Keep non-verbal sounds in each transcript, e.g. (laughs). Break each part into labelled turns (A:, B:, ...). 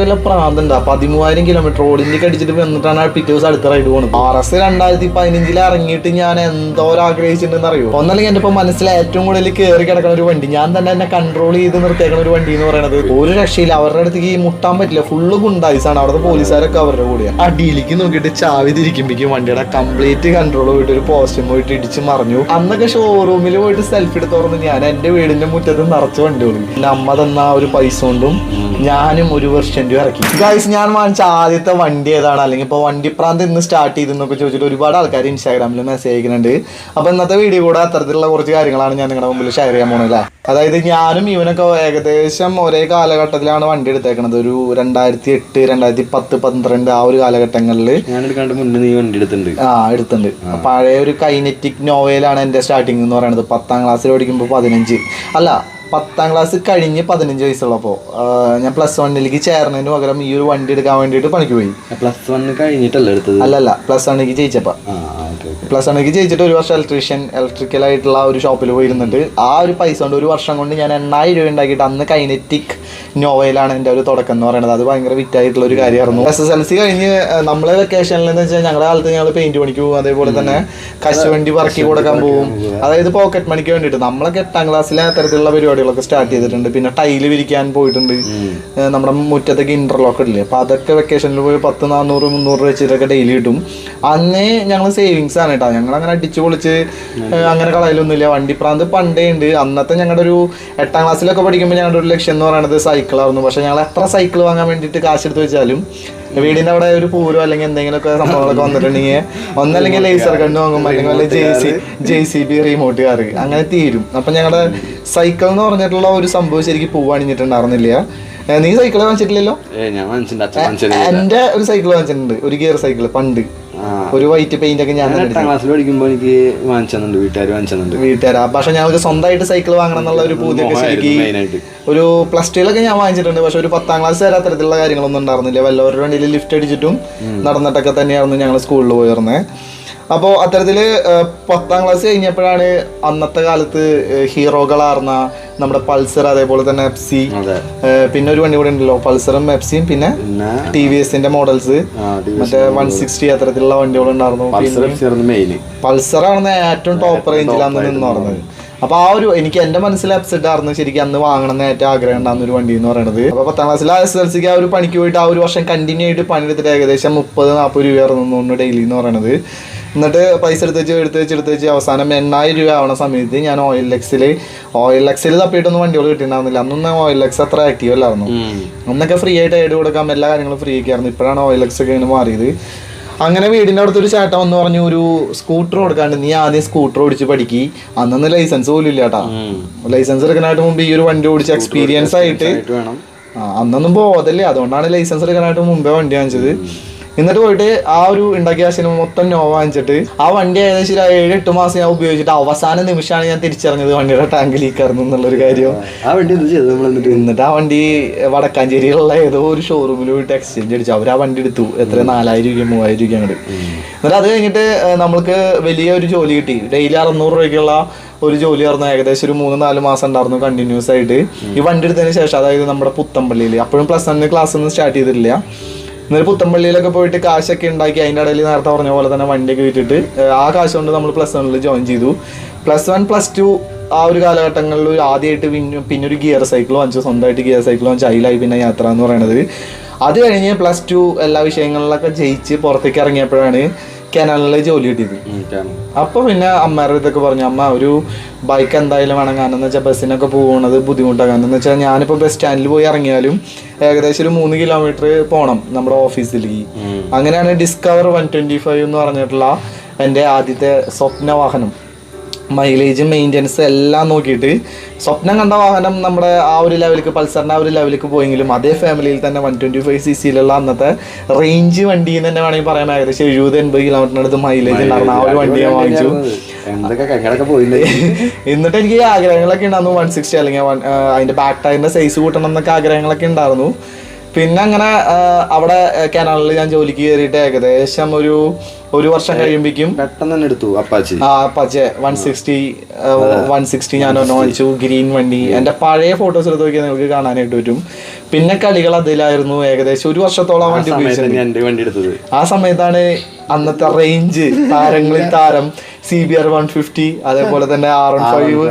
A: വല്ല പ്രാന്തണ്ട. പതിമൂവായിരം കിലോമീറ്റർ ഓടിന്റേക്ക് അടിച്ചിട്ട് വന്നിട്ടാണ് പിറ്റേ ദിവസം അടുത്ത റൈഡ് പോകുന്നത് ആർ എസ് രണ്ടായിരത്തി പതിനഞ്ചിൽ ഇറങ്ങിയിട്ട് ഞാൻ എന്തോരം ആഗ്രഹിച്ചിട്ടുണ്ടെന്ന് അറിയോ? ഒന്നല്ലെങ്കിൽ എന്റെ ഇപ്പൊ മനസ്സിൽ ഏറ്റവും കൂടുതൽ കയറി കിടക്കുന്ന ഒരു വണ്ടി. ഞാൻ തന്നെ എന്നെ കൺട്രോൾ ചെയ്ത് നിർത്തിയേക്കുന്ന ഒരു വണ്ടി എന്ന് പറയുന്നത് ഒരു രക്ഷയില്ല. അവരുടെ അടുത്തേക്ക് ഈ മുട്ടാൻ പറ്റില്ല. ഫുള്ള് ഗുണ്ടായിസാണ്. അവിടുത്തെ പോലീസുകാരൊക്കെ അവരുടെ കൂടെയാണ് അടിയിലേക്ക് നോക്കിയിട്ട് ചാവി തിരിക്കുമ്പോഴേക്കും വണ്ടിയുടെ കംപ്ലീറ്റ് കൺട്രോൾ പോയിട്ട് ഒരു പോസ്റ്റും പോയിട്ട് ഇടിച്ച് മറിഞ്ഞു. അന്നൊക്കെ ഷോറൂമിൽ പോയിട്ട് സെൽഫി എടുത്ത് തുറന്ന് ഞാൻ എന്റെ വീടിന്റെ മുറ്റത്ത് നിറച്ച് വണ്ടി പിന്നെ അമ്മ തന്ന ആ ഒരു പൈസ കൊണ്ടും ഞാനും ഒരു വെർഷന്റെ ഇറക്കി. ഗൈസ് ഞാൻ വാങ്ങിച്ച ആദ്യത്തെ വണ്ടി ഏതാണ്? അല്ലെങ്കിൽ ഇപ്പോൾ വണ്ടി പ്രാന്ത് ഇന്ന് സ്റ്റാർട്ട് ചെയ്തെന്നൊക്കെ ചോദിച്ചിട്ട് ഒരുപാട് ആൾക്കാർ ഇൻസ്റ്റാഗ്രാമിൽ മെസ്സേജ് അയക്കുന്നുണ്ട്. അപ്പോൾ ഇന്നത്തെ വീഡിയോ കൂടെ അത്തരത്തിലുള്ള കുറച്ച് കാര്യങ്ങളാണ് ഞാൻ നിങ്ങളുടെ മുമ്പിൽ ഷെയർ ചെയ്യാൻ പോകുന്നത് അതായത് ഞാനും ഇവനൊക്കെ ഏകദേശം ഒരേ കാലഘട്ടത്തിലാണ് വണ്ടി എടുത്തേക്കണത്. ഒരു രണ്ടായിരത്തി എട്ട് രണ്ടായിരത്തി പത്ത് പന്ത്രണ്ട് ആ ഒരു കാലഘട്ടങ്ങളിൽ
B: എടുത്തിട്ടുണ്ട്.
A: ആ എടുത്തുണ്ട് പഴയ ഒരു കൈനറ്റിക് നോവലാണ് എന്റെ സ്റ്റാർട്ടിങ് എന്ന് പറയുന്നത്. പത്താം ക്ലാസ്സിൽ പഠിക്കുമ്പോൾ പതിനഞ്ച്. അല്ല പത്താം ക്ലാസ് കഴിഞ്ഞ് പതിനഞ്ച് വയസ്സുള്ളപ്പോൾ ഞാൻ പ്ലസ് വണ്ണിലേക്ക് ചേർന്നതിന് പകരം ഈ ഒരു വണ്ടി എടുക്കാൻ വേണ്ടിയിട്ട് പണിക്ക് പോയി.
B: പ്ലസ് വൺ കഴിഞ്ഞിട്ടല്ല എടുത്തത്?
A: അല്ലല്ല പ്ലസ് വണ്ണിലേക്ക് ജയിച്ചപ്പോൾ
B: ഓക്കെ
A: പ്ലസ് വണ്ണിലേക്ക് ജയിച്ചിട്ട് ഒരു വർഷം ഇലക്ട്രീഷ്യൻ ഇലക്ട്രിക്കൽ ആയിട്ടുള്ള ഒരു ഷോപ്പിൽ പോയിരുന്നുണ്ട്. ആ ഒരു പൈസ കൊണ്ട് ഒരു വർഷം കൊണ്ട് ഞാൻ എണ്ണായിരം രൂപ ഉണ്ടാക്കിയിട്ട് അന്ന് കൈനറ്റിക് നോവയിലാണ് എന്റെ ഒരു തുടക്കം എന്ന് പറയുന്നത്. അത് ഭയങ്കര വിറ്റായിട്ടുള്ള ഒരു കാര്യമായിരുന്നു. എസ് എസ് എൽ സി കഴിഞ്ഞ് നമ്മളെ വെക്കേഷനിൽ എന്ന് വെച്ചാൽ ഞങ്ങളുടെ കാലത്ത് ഞങ്ങൾ പെയിന്റ് പണിക്ക് പോകും. അതേപോലെ തന്നെ കശുവണ്ടി പറക്കി കൊടുക്കാൻ പോകും. അതായത് പോക്കറ്റ് മണിക്ക് വേണ്ടിയിട്ട്. നമ്മളൊക്കെ എട്ടാം ക്ലാസ്സിലെ അത്തരത്തിലുള്ള പരിപാടികളൊക്കെ സ്റ്റാർട്ട് ചെയ്തിട്ടുണ്ട്. പിന്നെ ടൈൽ വിരിക്കാൻ പോയിട്ടുണ്ട്. നമ്മുടെ മുറ്റത്തൊക്കെ ഇന്റർലോക്ക് ഇല്ലേ. അപ്പൊ അതൊക്കെ വെക്കേഷനിൽ പോയി പത്ത് നാനൂറ് മുന്നൂറ് വെച്ചിട്ടൊക്കെ ഡെയിലി കിട്ടും. അന്നേ ഞങ്ങൾ സേവിങ്സ് ആണ് കേട്ടോ. ഞങ്ങൾ അങ്ങനെ അടിച്ചു പൊളിച്ച് അങ്ങനെ കളയലൊന്നുമില്ല. വണ്ടിപ്രാന്ത് പണ്ടേ ഉണ്ട് അന്നത്തെ ഞങ്ങളുടെ ഒരു എട്ടാം ക്ലാസ്സിലൊക്കെ പഠിക്കുമ്പോൾ ഞങ്ങളുടെ ഒരു ലക്ഷ്യം എന്ന് പറയുന്നത് സൈക്കിളായിരുന്നു. പക്ഷെ ഞങ്ങൾ എത്ര സൈക്കിൾ വാങ്ങാൻ വേണ്ടിയിട്ട് കാശ് എടുത്ത് വെച്ചാലും വീടിന്റെ അവിടെ ഒരു പൂരോ അല്ലെങ്കിൽ എന്തെങ്കിലുമൊക്കെ സംഭവങ്ങളൊക്കെ വന്നിട്ടുണ്ടെങ്കിൽ ഒന്നല്ലെങ്കിൽ ലേസർ കണ്ണ് വാങ്ങും. അല്ലെങ്കിൽ വല്ല J C J C B remote car അങ്ങനെ തീരും. അപ്പൊ ഞങ്ങളുടെ സൈക്കിൾ എന്ന് പറഞ്ഞിട്ടുള്ള ഒരു സംഭവം ശരിക്കും പൂവണിഞ്ഞിട്ടുണ്ടായിരുന്നില്ല. നീ സൈക്കിൾ വാങ്ങിച്ചിട്ടില്ലല്ലോ? എന്റെ ഒരു സൈക്കിൾ വാങ്ങിച്ചിട്ടുണ്ട്. ഒരു ഗിയർ സൈക്കിൾ പണ്ട്. ഒരു വൈറ്റ് പെയിന്റ് ഒക്കെ ഞാൻ
B: എട്ടാം ക്ലാസ്സിൽ പഠിക്കുമ്പോൾ എനിക്ക് വാങ്ങിച്ചു തന്നിട്ടുണ്ട് വീട്ടുകാർ വാങ്ങിച്ചു
A: വീട്ടുകാർ പക്ഷെ ഞങ്ങൾക്ക് സ്വന്തമായിട്ട് സൈക്കിൾ വാങ്ങണം എന്നുള്ള ഒരു പൂതിയൊക്കെ ശരിക്കും ഒരു പ്ലസ് ടുവിലൊക്കെ ഞാൻ വാങ്ങിച്ചിട്ടുണ്ട്. പക്ഷെ ഒരു പത്താം ക്ലാസ് വരെ അത്തരത്തിലുള്ള കാര്യങ്ങളൊന്നും ഉണ്ടായിരുന്നില്ല. വല്ലവരുടെ വണ്ടിയിൽ ലിഫ്റ്റ് അടിച്ചിട്ടും നടന്നിട്ടൊക്കെ തന്നെയായിരുന്നു ഞങ്ങൾ സ്കൂളിൽ പോയിരുന്നത് അപ്പോൾ അത്തരത്തിൽ പത്താം ക്ലാസ് കഴിഞ്ഞപ്പോഴാണ് അന്നത്തെ കാലത്ത് ഹീറോകളാർന്ന നമ്മുടെ പൾസർ അതേപോലെ തന്നെ എഫ്സി പിന്നെ ഒരു വണ്ടി കൂടെ ഉണ്ടല്ലോ പൾസറും എഫ്സിയും പിന്നെ ടി വി എസിന്റെ മോഡൽസ് മറ്റേ വൺ സിക്സ്റ്റി അത്തരത്തിലുള്ള വണ്ടികൾ ഉണ്ടായിരുന്നു. പൾസറാണ് ഏറ്റവും ടോപ്പ് റേഞ്ചിൽ അന്ന് നിന്ന് പറഞ്ഞത്. അപ്പൊ ആ ഒരു എനിക്ക് എന്റെ മനസ്സിൽ അപ്സെറ്റ് ആയിരുന്നു ശരിക്കും അന്ന് വാങ്ങണം എന്ന് ഏറ്റവും ആഗ്രഹം ഉണ്ടാകുന്ന ഒരു വണ്ടി എന്ന് പറയുന്നത് അപ്പൊ പത്താം ക്ലാസ്സിൽ ആ എസ് എൽ സിക്ക് ആ ഒരു പണിക്ക് പോയിട്ട് ആ ഒരു വർഷം കണ്ടിന്യൂ ആയിട്ട് പണിയെടുത്തിട്ട് ഏകദേശം മുപ്പത് നാൽപ്പത് രൂപയായിരുന്നു ഡെയിലി എന്ന് പറയുന്നത് എന്നിട്ട് പൈസ എടുത്ത് വെച്ച് എടുത്ത് വെച്ച് എടുത്ത് വെച്ച് അവസാനം എണ്ണായിരം രൂപ ആവണ സമയത്ത് ഞാൻ ഓയിൽ എക്സിൽ ഓയിൽ എക്സിൽ തപ്പിയിട്ടൊന്നും വണ്ടികൾ കിട്ടിയിട്ടുണ്ടാവുന്നില്ല അന്നൊന്നും ഓയിൽ എക്സ് അത്ര ആക്റ്റീവ് അല്ലായിരുന്നു. അന്നൊക്കെ ഫ്രീ ആയിട്ട് ഏഡ് കൊടുക്കാം എല്ലാ കാര്യങ്ങളും ഫ്രീ ഒക്കെ ആയിരുന്നു. ഇപ്പോഴാണ് ഓയിൽ എക്സ് ഒക്കെ ഇങ്ങനെ മാറിയത്. അങ്ങനെ വീടിന്റെ അടുത്തൊരു ചേട്ടൻ വന്ന് പറഞ്ഞു ഒരു സ്കൂട്ടർ കൊടുക്കാണ്ട് നീ ആദ്യം സ്കൂട്ടർ ഓടിച്ച് പഠിക്കി. അന്നൊന്നും ലൈസൻസ് പോലും ഇല്ല കേട്ടാ ലൈസൻസ് എടുക്കാനായിട്ട് മുമ്പ് ഈ ഒരു വണ്ടി ഓടിച്ച് എക്സ്പീരിയൻസ് ആയിട്ട് അന്നൊന്നും ബോധല്ലേ അതുകൊണ്ടാണ് ലൈസൻസ് എടുക്കാനായിട്ട് മുമ്പേ വണ്ടി വാങ്ങിച്ചത്. എന്നിട്ട് പോയിട്ട് ആ ഒരു ഉണ്ടാക്കിയ സിനിമ മൊത്തം നോ വാങ്ങിച്ചിട്ട് ആ വണ്ടി ഏകദേശം ഒരു ഏഴ് എട്ട് മാസം ഞാൻ ഉപയോഗിച്ചിട്ട് അവസാന നിമിഷമാണ് ഞാൻ തിരിച്ചറിഞ്ഞത് വണ്ടിയുടെ ടാങ്ക് ലീക്കായിരുന്നു എന്നുള്ളൊരു കാര്യം.
B: ആ വണ്ടി എന്ത് ചെയ്തു നമ്മൾ എന്നിട്ട്?
A: ആ വണ്ടി വടക്കാഞ്ചേരിയിലുള്ള ഏതോ ഒരു ഷോറൂമിൽ പോയിട്ട് എക്സ്ചേഞ്ച് അടിച്ചു. അവർ ആ വണ്ടി എടുത്തു. എത്ര? നാലായിരം രൂപ മൂവായിരം രൂപ അങ്ങോട്ട് എന്നിട്ട് അത് കഴിഞ്ഞിട്ട് നമ്മൾക്ക് വലിയ ഒരു ജോലി കിട്ടി. ഡെയിലി അറുന്നൂറ് രൂപയ്ക്കുള്ള ഒരു ജോലി ആയിരുന്നു. ഏകദേശം ഒരു മൂന്ന് നാല് മാസം ഉണ്ടായിരുന്നു കണ്ടിന്യൂസ് ആയിട്ട്. ഈ വണ്ടി എടുത്തതിന് ശേഷം അതായത് നമ്മുടെ പുത്തമ്പള്ളിയിൽ അപ്പോഴും പ്ലസ് വൺ ക്ലാസ് ഒന്നും സ്റ്റാർട്ട് ചെയ്തിട്ടില്ല. എന്നിട്ട് പുത്തമ്പള്ളിയിലൊക്കെ പോയിട്ട് കാശൊക്കെ ഉണ്ടാക്കി അതിന്റെ ഇടയിൽ നേരത്തെ പറഞ്ഞ പോലെ തന്നെ വണ്ടിയൊക്കെ വിറ്റിട്ട് ആ കാശ് കൊണ്ട് നമ്മൾ പ്ലസ് വണ്ണിൽ ജോയിൻ ചെയ്തു. പ്ലസ് വൺ പ്ലസ് ടു ആ ഒരു കാലഘട്ടങ്ങളിൽ ആദ്യമായിട്ട് പിന്നെ പിന്നെ ഒരു ഗിയർ സൈക്കിൾ വാങ്ങിച്ചു. സ്വന്തമായിട്ട് ഗിയർ സൈക്കിൾ വാങ്ങിച്ചു. അതിലായി പിന്നെ യാത്ര എന്ന് പറയുന്നത് അത് കഴിഞ്ഞ് പ്ലസ് ടു എല്ലാ വിഷയങ്ങളിലൊക്കെ ജയിച്ച് പുറത്തേക്ക് ഇറങ്ങിയപ്പോഴാണ് കനാലിലെ ജോലി കിട്ടിയത്. അപ്പൊ പിന്നെ അമ്മയുടെ ഇതൊക്കെ പറഞ്ഞു അമ്മ ഒരു ബൈക്ക് എന്തായാലും വേണം. കാരണം എന്ന് വെച്ചാൽ ബസ്സിനൊക്കെ പോകുന്നത് ബുദ്ധിമുട്ടാണ്. കാരണം എന്ന് വെച്ചാൽ ഞാനിപ്പോൾ ബസ് സ്റ്റാൻഡിൽ പോയി ഇറങ്ങിയാലും ഏകദേശം ഒരു മൂന്ന് കിലോമീറ്റർ പോകണം നമ്മുടെ ഓഫീസിലേക്ക് അങ്ങനെയാണ് ഡിസ്കവർ വൺ ട്വന്റി ഫൈവ് എന്ന് പറഞ്ഞിട്ടുള്ള എന്റെ ആദ്യത്തെ സ്വപ്ന വാഹനം മൈലേജ് മെയിന്റനൻസ് എല്ലാം നോക്കിയിട്ട് സ്വപ്നം കണ്ട വാഹനം നമ്മുടെ ആ ഒരു ലെവലിലേക്ക് പൾസറിന്റെ ആ ഒരു ലെവലിലേക്ക് പോയെങ്കിലും അതേ ഫാമിലിയിൽ തന്നെ വൺ ട്വന്റി ഫൈവ് സി സിയിലുള്ള അന്നത്തെ റേഞ്ച് വണ്ടി എന്ന് തന്നെ വേണമെങ്കിൽ പറയാൻ ഏകദേശം എഴുപത് എൺപത് കിലോമീറ്ററിനടുത്ത് മൈലേജ് ഉണ്ടായിരുന്നു ആ ഒരു വണ്ടി ഞാൻ വാങ്ങിച്ചു എന്നിട്ട് എനിക്ക് ആഗ്രഹങ്ങളൊക്കെ ഉണ്ടായിരുന്നു വൺ സിക്സ്റ്റി അല്ലെങ്കിൽ അതിന്റെ ബാക്ക് ടയറിന്റെ സൈസ് കൂട്ടണം എന്നൊക്കെ ആഗ്രഹങ്ങളൊക്കെ ഉണ്ടായിരുന്നു. പിന്നെ അങ്ങനെ അവിടെ കനാലിൽ ഞാൻ ജോലിക്ക് കയറിയിട്ട് ഏകദേശം ഒരു ഒരു വർഷം കഴിയുമ്പോഴേക്കും
B: പെട്ടെന്ന് തന്നെ എടുത്തു അപ്പാച്ചി.
A: ആ Apache one sixty one sixty ഞാൻ ഒന്ന് വാങ്ങിച്ചു ഗ്രീൻ വണ്ടി. എന്റെ പഴയ ഫോട്ടോസ് എടുത്ത് നോക്കിയാൽ നിങ്ങൾക്ക് കാണാനായിട്ട് പറ്റും. പിന്നെ കളികൾ അതിലായിരുന്നു. ഏകദേശം ഒരു വർഷത്തോളം വണ്ടി ഉപയോഗിച്ചത്
B: ഞാൻ എന്റെ വണ്ടി എടുത്തത്.
A: ആ സമയത്താണ് അന്നത്തെ റേഞ്ച് താരങ്ങളിൽ (laughs) താരം C B R one fifty അതേപോലെ തന്നെ R one five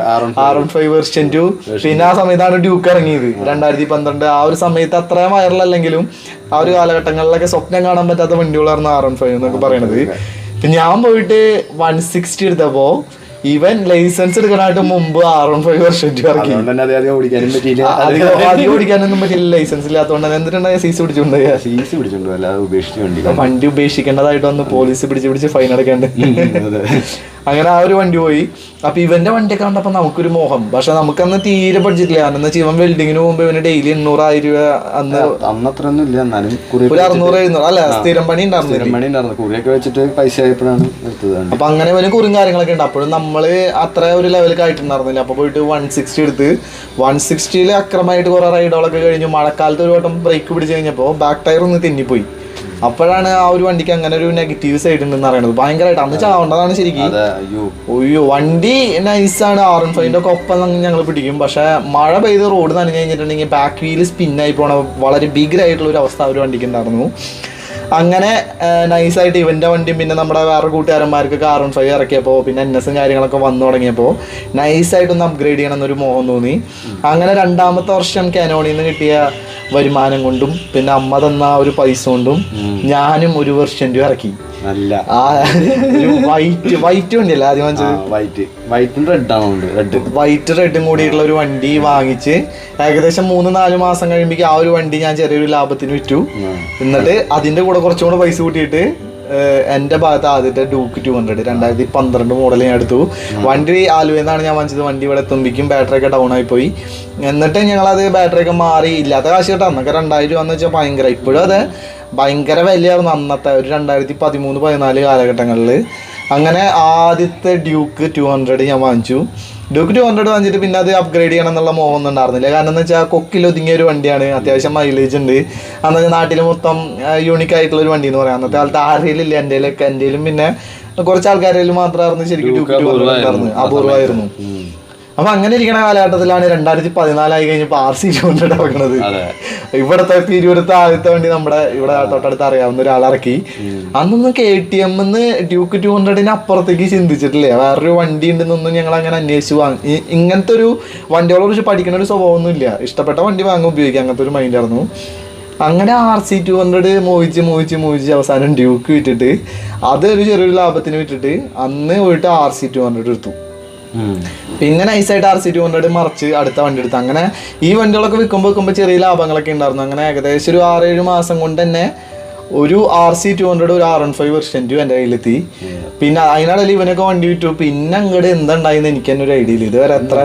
A: R one five version two പിന്നെ ആ സമയത്താണ് ഡ്യൂക്ക് ഇറങ്ങിയത്. രണ്ടായിരത്തി പന്ത്രണ്ട് ആ ഒരു സമയത്ത് അത്രയും വൈറൽ അല്ലെങ്കിലും ആ ഒരു കാലഘട്ടങ്ങളിലൊക്കെ സ്വപ്നം കാണാൻ പറ്റാത്ത വണ്ടികളായിരുന്നു ആർ എൺ ഫൈവ് എന്നൊക്കെ പറയണത്. ഞാൻ പോയിട്ട് വൺ സിക്സ്റ്റി എടുത്തപ്പോ ഇവൻ ലൈസൻസ് എടുക്കാനായിട്ട് മുമ്പ് ആർ വൺ ഫൈവ് വർഷം ഇറക്കി
B: അധികം
A: ഓടിക്കാനൊന്നും പറ്റില്ല ലൈസൻസ് ഇല്ലാത്തതുകൊണ്ട് എന്നിട്ടുണ്ടായ സീസ്
B: സി അല്ലാതെ വണ്ടി.
A: ഉപേക്ഷിക്കേണ്ടതായിട്ട് വന്ന് പോലീസ് പിടിച്ച് പിടിച്ച് ഫൈൻ
B: അടക്കേണ്ടത്.
A: അങ്ങനെ ആ ഒരു വണ്ടി പോയി. അപ്പൊ ഇവന്റെ വണ്ടി കണ്ടപ്പോ നമുക്കൊരു മോഹം. പക്ഷെ നമുക്കന്ന് തീരെ ബഡ്ജറ്റില്ല കാരണം വെച്ചാൽ ഇവൻ വെൽഡിങ്ങിന് പോകുമ്പോ ഇവന് ഡെയിലി എണ്ണൂറായിരം രൂപ അന്ന്
B: അന്ന് അത്ര ഒന്നും ഇല്ല. എന്നാലും
A: ഒരു അറുന്നൂറ് എഴുന്നൂറ്. അല്ല സ്ഥിരം പണി ഉണ്ടായിരുന്നു
B: സ്ഥിരം പണി ഉണ്ടായിരുന്നു. കുറിയൊക്കെ വെച്ചിട്ട് പൈസ ആയപ്പോഴാണ്
A: അപ്പൊ അങ്ങനെ ഇവന് കുറും കാര്യങ്ങളൊക്കെ ഉണ്ട്. അപ്പോഴും നമ്മൾ അത്ര ഒരു ലെവലിൽ ആയിട്ടുണ്ടായിരുന്നില്ല അപ്പൊ പോയിട്ട് വൺ സിക്സ്റ്റി എടുത്ത്. വൺ സിക്സ്റ്റിയിൽ അക്രമമായിട്ട് കുറെ റൈഡുകളൊക്കെ കഴിഞ്ഞു. മഴക്കാലത്ത് ഒരു വട്ടം ബ്രേക്ക് പിടിച്ച് കഴിഞ്ഞപ്പോ ബാക്ക് ടയർ ഒന്ന് തെന്നിപ്പോയി. അപ്പോഴാണ് ആ ഒരു വണ്ടിക്ക് അങ്ങനെ ഒരു നെഗറ്റീവ് സൈഡ് ഉണ്ടെന്ന് അറിയണത്. ഭയങ്കരമായിട്ട്. അന്ന് ചാവേണ്ടതാണ് ശരിക്കും.
B: അയ്യോ.
A: ഒയ്യോ വണ്ടി നൈസാണ് ആർ എൻ ഫൈവിന്റെ ഒക്കെ ഒപ്പം ഞങ്ങൾ പിടിക്കും. പക്ഷെ മഴ പെയ്ത് റോഡ് നനഞ്ഞു കഴിഞ്ഞിട്ടുണ്ടെങ്കിൽ ബാക്ക് വീൽ സ്പിന്നായി പോണ വളരെ ബിഗറായിട്ടുള്ള ഒരു അവസ്ഥ ഒരു വണ്ടിക്ക് ഉണ്ടായിരുന്നു. അങ്ങനെ നൈസായിട്ട് ഇവന്റെ വണ്ടിയും പിന്നെ നമ്മുടെ വേറെ കൂട്ടുകാരന്മാർക്ക് കാർ ഓൺ ഫൈവ് ഇറക്കിയപ്പോൾ പിന്നെ എൻ എസും കാര്യങ്ങളൊക്കെ വന്നു തുടങ്ങിയപ്പോൾ നൈസായിട്ടൊന്ന് അപ്ഗ്രേഡ് ചെയ്യണം എന്നൊരു മോഹം തോന്നി. അങ്ങനെ രണ്ടാമത്തെ വർഷം കാനോണിൽ നിന്ന് കിട്ടിയ വരുമാനം കൊണ്ടും പിന്നെ അമ്മ തന്ന ഒരു പൈസ കൊണ്ടും ഞാനും ഒരു വെർഷൻ ഇറക്കി.
B: നല്ല.
A: വൈറ്റ് വൈറ്റ് വണ്ടിയല്ല ആദ്യം
B: വൈറ്റ് വൈറ്റും റെഡ് ആണ് റെഡ്
A: വൈറ്റ് റെഡും കൂടിയിട്ടുള്ള ഒരു വണ്ടി വാങ്ങിച്ച് ഏകദേശം മൂന്ന് നാല് മാസം കഴിയുമ്പോൾ ആ ഒരു വണ്ടി ഞാൻ ചെറിയൊരു ലാഭത്തിന് വിറ്റു. എന്നിട്ട് അതിന്റെ കൂടെ കുറച്ചും കൂടെ പൈസ കൂട്ടിയിട്ട് എന്റെ എന്റെ ഭാഗത്ത് ആദ്യത്തെ ഡൂക്ക് ടു ഹൺഡ്രഡ് രണ്ടായിരത്തി പന്ത്രണ്ട് മോഡൽ ഞാൻ എടുത്തു. വണ്ടി ആലുവയിൽ നിന്നാണ് ഞാൻ വാങ്ങിച്ചത്. വണ്ടി ഇവിടെ എത്തുമ്പിക്കും ബാറ്ററി ഒക്കെ ഡൗൺ ആയി പോയി. എന്നിട്ട് ഞങ്ങൾ ഞങ്ങളത് ബാറ്ററി ഒക്കെ മാറി ഇല്ലാത്ത കാശ് കേട്ടോ. അന്നൊക്കെ രണ്ടായിരം രൂപ എന്ന് വെച്ചാൽ ഭയങ്കര. ഇപ്പോഴും അതെ. ഭയങ്കര വിലയായിരുന്നു അന്നത്തെ ഒരു രണ്ടായിരത്തി പതിമൂന്ന് പതിനാല് കാലഘട്ടങ്ങളിൽ അങ്ങനെ ആദ്യത്തെ ഡ്യൂക്ക് ടു ഹൺഡ്രഡ് ഞാൻ വാങ്ങിച്ചു. ഡ്യൂക്ക് ടു ഹൺഡ്രഡ് വാങ്ങിച്ചിട്ട് പിന്നെ അത് അപ്ഗ്രേഡ് ചെയ്യണം എന്നുള്ള മോഹം ഒന്നും ഉണ്ടായിരുന്നില്ല. കാരണം എന്ന് വെച്ചാൽ കൊക്കിൽ ഒതുങ്ങിയ ഒരു വണ്ടിയാണ്. അത്യാവശ്യം മൈലേജ് ഉണ്ട്. അന്ന് നാട്ടിൽ മൊത്തം യൂണിക് ആയിട്ടുള്ള ഒരു വണ്ടി എന്ന് പറയാം. അന്നത്തെ കാലത്ത് ആരെയിലില്ല എന്റെ എന്റെയിലും പിന്നെ കുറച്ച് ആൾക്കാരിലും മാത്രമായിരുന്നു ശരിക്കും ഡ്യൂക്ക് ടു ഹൺഡ്രഡ് ഉണ്ടായിരുന്നു അപൂർവമായിരുന്നു അപ്പൊ അങ്ങനെ ഇരിക്കുന്ന കാലഘട്ടത്തിലാണ് രണ്ടായിരത്തി പതിനാലായി കഴിഞ്ഞപ്പോൾ ആർ സി ടു ഹൺഡ്രഡ് ഇറങ്ങുന്നത്
B: അതെ.
A: ഇവിടത്തെ തിരുവനന്തപുരത്തെ ആദ്യത്തെ വണ്ടി നമ്മുടെ ഇവിടെ തൊട്ടടുത്ത് അറിയാവുന്ന ഒരാൾ ഇറക്കി. അന്നൊന്നും കെ ടി എം എന്ന് ഡ്യൂക്ക് ടു ഹൺഡ്രഡിന് അപ്പുറത്തേക്ക് ചിന്തിച്ചിട്ടില്ലേ? വേറൊരു വണ്ടി ഉണ്ടെന്നൊന്നും ഞങ്ങൾ അങ്ങനെ അന്വേഷിച്ച് വാങ്ങി. ഇങ്ങനത്തെ ഒരു വണ്ടികളെ കുറിച്ച് പഠിക്കുന്ന ഒരു സ്വഭാവമൊന്നും ഇല്ല. ഇഷ്ടപ്പെട്ട വണ്ടി വാങ്ങാൻ ഉപയോഗിക്കാം. അങ്ങനത്തെ ഒരു മൈൻഡ് ആയിരുന്നു. അങ്ങനെ ആർ സി ടു ഹൺഡ്രഡ് മോഹിച്ച് മോഹിച്ച് മോഹിച്ച് അവസാനം ഡ്യൂക്ക് വിറ്റിട്ട് അത് ഒരു ചെറിയൊരു ലാഭത്തിന് വിറ്റിട്ട് അന്ന് പോയിട്ട് ആർ സി ടു ഹൺഡ്രഡ് എടുത്തു. പിന്നെ നൈസായിട്ട് ആർ സി ടു ഹൺഡ്രഡ് മറിച്ച് അടുത്ത വണ്ടി എടുത്ത്. അങ്ങനെ ഈ വണ്ടികളൊക്കെ വിൽക്കുമ്പോൾ വിൽക്കുമ്പോൾ ചെറിയ ലാഭങ്ങളൊക്കെ ഉണ്ടായിരുന്നു. അങ്ങനെ ഏകദേശം ഒരു ആറേഴ് മാസം കൊണ്ട് തന്നെ ഒരു ആർ സി ടു ഹൺഡ്രഡ് ഒരു ആർ വൺ ഫൈവ് വെർഷൻ എന്റെ എന്റെ കയ്യിലെത്തി. പിന്നെ അതിനിടയിൽ ഇവനൊക്കെ വണ്ടി വിറ്റു. പിന്നെ അങ്ങോട്ട് എന്തുണ്ടായിന്ന് എനിക്ക് തന്നെ ഒരു ഐഡിയ ഇല്ല ഇതുവരെ എത്ര?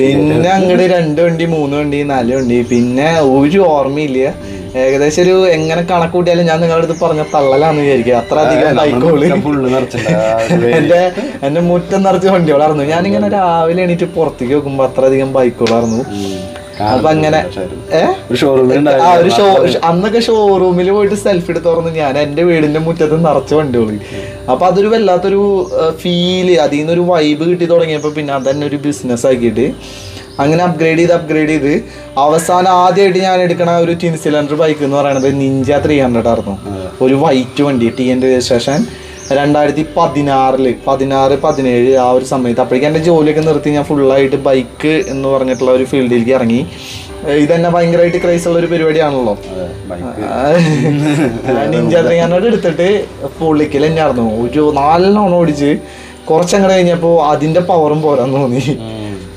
A: പിന്നെ അങ്ങോട്ട് രണ്ട് വണ്ടി മൂന്ന് വണ്ടി നാല് വണ്ടി. പിന്നെ ഒരു ഓർമ്മയില്ല. ഏകദേശം ഒരു എങ്ങനെ കണക്ക് കൂട്ടിയാലും ഞാൻ നിങ്ങളുടെ അടുത്ത് പറഞ്ഞ തള്ളലാന്ന് വിചാരിക്കുക അത്ര അധികം എന്റെ എന്റെ മുറ്റം നിറച്ച് വണ്ടികളായിരുന്നു. ഞാനിങ്ങനെ രാവിലെ എണീറ്റ് പുറത്തേക്ക് നോക്കുമ്പോ അത്ര അധികം ബൈക്കുകളായിരുന്നു. അപ്പൊ അങ്ങനെ
B: ഒരു
A: ഷോ അന്നൊക്കെ ഷോറൂമിൽ പോയിട്ട് സെൽഫി എടുത്ത് തുറന്ന് ഞാൻ എന്റെ വീടിന്റെ മുറ്റത്ത് നിറച്ച വണ്ടികൾ അപ്പൊ അതൊരു വല്ലാത്തൊരു ഫീൽ അതിൽ നിന്നൊരു വൈബ് കിട്ടി തുടങ്ങിയപ്പോ പിന്നെ അതന്നെ ഒരു ബിസിനസ് ആക്കിയിട്ട് അങ്ങനെ അപ്ഗ്രേഡ് ചെയ്ത് അപ്ഗ്രേഡ് ചെയ്ത്. അവസാനം ആദ്യമായിട്ട് ഞാൻ എടുക്കണ ഒരു ടിൻ സിലിണ്ടർ ബൈക്ക് എന്ന് പറയുന്നത് നിഞ്ച ത്രീ ഹൺഡ്രഡ് ആയിരുന്നു. ഒരു വൈറ്റ് വണ്ടി ടി എന്റെ രജിസ്ട്രേഷൻ രണ്ടായിരത്തി പതിനാറിൽ പതിനാറ് പതിനേഴ് ആ ഒരു സമയത്ത് അപ്പോഴേക്കും എന്റെ ജോലിയൊക്കെ നിർത്തി. ഞാൻ ഫുള്ളായിട്ട് ബൈക്ക് എന്ന് പറഞ്ഞിട്ടുള്ള ഒരു ഫീൽഡിലേക്ക് ഇറങ്ങി. ഇത് തന്നെ ഭയങ്കരമായിട്ട് ക്രൈസ് ഉള്ള ഒരു പരിപാടിയാണല്ലോ. നിഞ്ച ത്രീ ഹൺഡ്രഡ് എടുത്തിട്ട് പൊള്ളിക്കൽ തന്നെയായിരുന്നു. ഒരു നാലെണ്ണം ഓടിച്ച് കുറച്ചങ്ങടെ കഴിഞ്ഞപ്പോൾ അതിന്റെ പവറും പോരാന്ന് തോന്നി.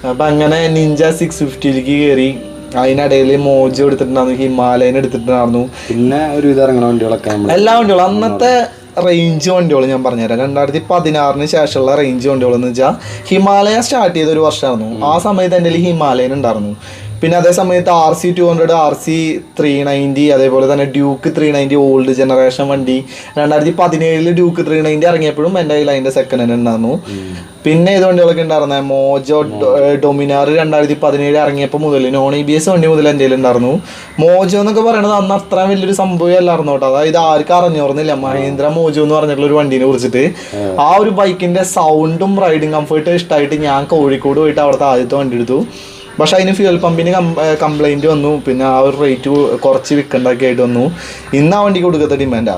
A: അപ്പൊ അങ്ങനെ നിഞ്ച സിക്സ് ഫിഫ്റ്റിയിലേക്ക് കയറി അതിനിടയിൽ മോജ് എടുത്തിട്ടുണ്ടായിരുന്നു ഹിമാലയൻ എടുത്തിട്ടുണ്ടായിരുന്നു.
B: പിന്നെ ഒരു ഇറങ്ങുന്ന വണ്ടികളൊക്കെ
A: എല്ലാ വണ്ടികളും. അന്നത്തെ റേഞ്ച് വണ്ടികൾ ഞാൻ പറഞ്ഞുതരാം. രണ്ടായിരത്തി പതിനാറിന് ശേഷമുള്ള റേഞ്ച് വണ്ടികൾ എന്ന് വെച്ചാൽ ഹിമാലയ സ്റ്റാർട്ട് ചെയ്ത ഒരു വർഷമായിരുന്നു. ആ സമയത്ത് എന്റെ ഹിമാലയൻ ഉണ്ടായിരുന്നു. പിന്നെ അതേ സമയത്ത് R C two hundred R C three ninety അതേപോലെ തന്നെ Duke three ninety old generation വണ്ടി. രണ്ടായിരത്തി പതിനേഴിൽ ഡ്യൂക്ക് ത്രീ നയന്റി ഇറങ്ങിയപ്പോഴും എന്റെ കയ്യിൽ അതിന്റെ സെക്കൻഡ് ഹാൻഡ് ഉണ്ടായിരുന്നു. പിന്നെ ഏത് വണ്ടികളൊക്കെ ഉണ്ടായിരുന്നത് മോജോ ഡൊമിനാർ രണ്ടായിരത്തി പതിനേഴ് ഇറങ്ങിയപ്പോൾ മുതൽ നോൺ ഇ ബി എസ് വണ്ടി മുതൽ എന്റെ ഉണ്ടായിരുന്നു. മോജോ എന്നൊക്കെ പറയുന്നത് അന്ന് അത്ര വലിയൊരു സംഭവം അല്ലായിരുന്നു കേട്ടോ അതായത് ആർക്കും അറിഞ്ഞോർന്നില്ല മഹേന്ദ്ര മോജോ എന്ന് പറഞ്ഞിട്ടുള്ള ഒരു വണ്ടീനെ കുറിച്ചിട്ട്. ആ. ഒരു ബൈക്കിന്റെ സൗണ്ടും റൈഡിങ് കംഫർട്ടും ഇഷ്ടമായിട്ട് ഞാൻ കോഴിക്കോട് പോയിട്ട് അവിടുത്തെ ആദ്യത്തെ വണ്ടി എടുത്തു. പക്ഷെ അതിന് ഫ്യൂൽ പമ്പിന് കംപ്ലൈന്റ് വന്നു. പിന്നെ ആ ഒരു റേറ്റ് കുറച്ച് വിൽക്കണ്ടൊക്കെ ആയിട്ട് വന്നു. ഇന്ന് ആ വണ്ടിക്ക് കൊടുക്കത്ത ഡിമാൻഡാ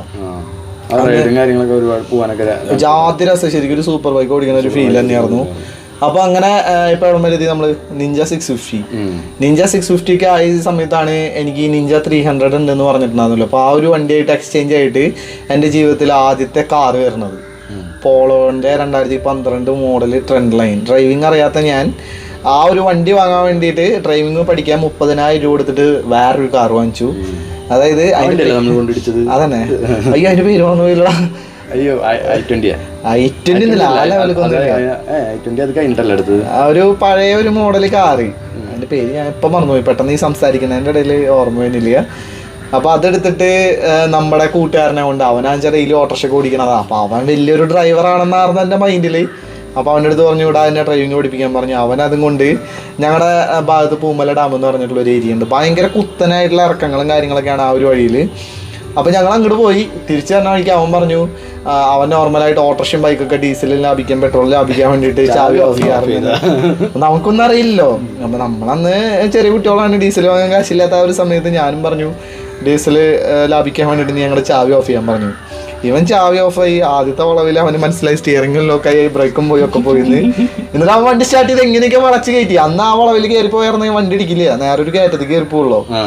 A: ജാതി രസം. ശരിക്കും ഒരു സൂപ്പർ ബൈക്ക് ഓടിക്കുന്ന ഒരു ഫീൽ തന്നെയായിരുന്നു. അപ്പൊ അങ്ങനെ ഇപ്പൊ എവിടെ വരെ നമ്മൾ Ninja six fifty. Ninja six fifty ഒക്കെ ആയ സമയത്താണ് എനിക്ക് നിഞ്ച ത്രീ ഹൺഡ്രഡ് ഉണ്ടെന്ന് പറഞ്ഞിട്ടുണ്ടായിരുന്നല്ലോ. അപ്പൊ ആ ഒരു വണ്ടിയായിട്ട് എക്സ്ചേഞ്ച് ആയിട്ട് എന്റെ ജീവിതത്തിൽ ആദ്യത്തെ കാറ് വരുന്നത്. പോളോന്റെ രണ്ടായിരത്തി പന്ത്രണ്ട് മോഡൽ ട്രെൻഡ് ലൈൻ ഡ്രൈവിംഗ് അറിയാത്ത ഞാൻ ആ ഒരു വണ്ടി വാങ്ങാൻ വേണ്ടിയിട്ട് ഡ്രൈവിംഗ് പഠിക്കാൻ മുപ്പതിനായിരം രൂപ കൊടുത്തിട്ട് വേറൊരു കാർ വാങ്ങിച്ചു. അതായത് അതന്നെ. അയ്യോ അതിന്റെ പേര് വന്നു
B: അയ്യോ ഐ
A: ട്വന്റി
B: ഐ ട്വന്റി
A: ഒരു പഴയ ഒരു മോഡൽ കാറി അതിന്റെ പേര് ഞാൻ ഇപ്പൊ മറന്നുപോയി പെട്ടെന്ന് ഈ സംസാരിക്കുന്നതിന്റെ ഇടയിൽ ഓർമ്മ വരുന്നില്ല. അപ്പൊ അതെടുത്തിട്ട് നമ്മുടെ കൂട്ടുകാരനെ കൊണ്ട് അവനാ ചെറിയ ഓട്ടോറിക്ഷ ഓടിക്കണതാ. അപ്പൊ അവൻ വലിയൊരു ഡ്രൈവർ ആണെന്നായിരുന്നു എന്റെ മൈൻഡിൽ അപ്പൊ അവന്റെ അടുത്ത് പറഞ്ഞു ഇവിടെ എന്നെ ഡ്രൈവിംഗ് പഠിപ്പിക്കാൻ പറഞ്ഞു. അവൻ അതും കൊണ്ട് ഞങ്ങളുടെ ഭാഗത്ത് പൂമല ഡാം എന്ന് പറഞ്ഞിട്ടുള്ള ഒരു ഏരിയ ഉണ്ട്. ഭയങ്കര കുത്തനായിട്ടുള്ള ഇറക്കങ്ങളും കാര്യങ്ങളൊക്കെയാണ് ആ ഒരു വഴിയിൽ അപ്പോൾ ഞങ്ങൾ അങ്ങോട്ട് പോയി. തിരിച്ചു തന്നെ വഴിക്ക് അവൻ പറഞ്ഞു അവൻ നോർമലായിട്ട് ഓട്ടോറിക്ഷയും ബൈക്കൊക്കെ ഡീസലിൽ ലാഭിക്കാൻ പെട്രോൾ ലാഭിക്കാൻ വേണ്ടിയിട്ട് ചാവി ഓഫ് ചെയ്യാറുണ്ട്. നമുക്കൊന്നും അറിയില്ലല്ലോ. അപ്പൊ നമ്മളന്ന് ചെറിയ കുട്ടികളാണ് ഡീസൽ വാങ്ങാൻ കാശില്ലാത്ത ആ ഒരു സമയത്ത് ഞാനും പറഞ്ഞു ഡീസൽ ലാഭിക്കാൻ വേണ്ടിയിട്ട് ഞങ്ങളുടെ ചാവി ഓഫ് ചെയ്യാൻ പറഞ്ഞു. ഇവൻ ചാവി ഓഫ് ആയി. ആദ്യത്തെ വളവിൽ അവന് മനസ്സിലായി സ്റ്റിയറിംഗ് ലോക്ക് ആയി ബ്രേക്കും പോയി ഒക്കെ പോയിന്ന്. എന്നിട്ട് അവൻ വണ്ടി സ്റ്റാർട്ട് ചെയ്ത് എങ്ങനെയൊക്കെ വളച്ച് കയറ്റി? അന്ന് ആ വളവിൽ കയറി പോയായിരുന്നെങ്കിൽ വണ്ടി ഇടിക്കില്ല. നേരെ ഒരു കയറ്റത്തിൽ കയറി പോവുള്ളൂ
B: ആ.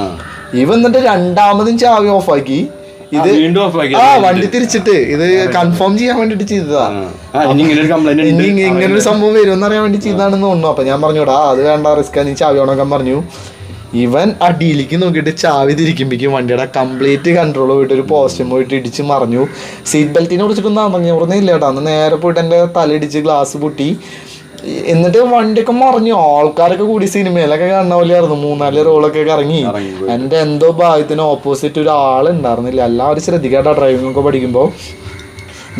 A: ഇവ എന്നിട്ട് രണ്ടാമതും ചാവി ഓഫ് ആക്കി. ഇത്
B: ആ, വീണ്ടും
A: തിരിച്ചിട്ട്. ഇത് കൺഫേം ചെയ്യാൻ വേണ്ടിട്ട് ചെയ്തതാ.
B: ഇനി ഇങ്ങനെ ഒരു
A: സംഭവം വരുമെന്ന് അറിയാൻ വേണ്ടി ചെയ്താണെന്ന് തോന്നുന്നു. അപ്പൊ ഞാൻ പറഞ്ഞുടാ അത് വേണ്ട റിസ്ക് നീ ചാവി ഉണക്കാൻ പറഞ്ഞു. ഇവൻ അടിയിലേക്ക് നോക്കിയിട്ട് ചാവി തിരിക്കുമ്പോഴേക്കും വണ്ടിയുടെ കംപ്ലീറ്റ് കൺട്രോൾ പോയിട്ട് ഒരു പോസ്റ്റും പോയിട്ട് ഇടിച്ച് മറിഞ്ഞു. സീറ്റ് ബെൽറ്റിനെ കുറിച്ചിട്ടൊന്നും അമങ്ങി ഓർന്നില്ല കേട്ടോ അന്ന് നേരെ പോയിട്ട് എന്റെ തലയിടിച്ച് ഗ്ലാസ് പൊട്ടി. എന്നിട്ട് വണ്ടിയൊക്കെ മറിഞ്ഞു. ആൾക്കാരൊക്കെ കൂടി സിനിമയിലൊക്കെ കാണുന്ന പോലെയായിരുന്നു. മൂന്നാൽ റോളൊക്കെ
B: ഇറങ്ങി
A: എന്റെ എന്തോ ഭാഗ്യത്തിന് ഓപ്പോസിറ്റ് ഒരു ഉണ്ടായിരുന്നില്ല എല്ലാവരും ശ്രദ്ധിക്കാട്ടോ. ഡ്രൈവിംഗ് ഒക്കെ പഠിക്കുമ്പോൾ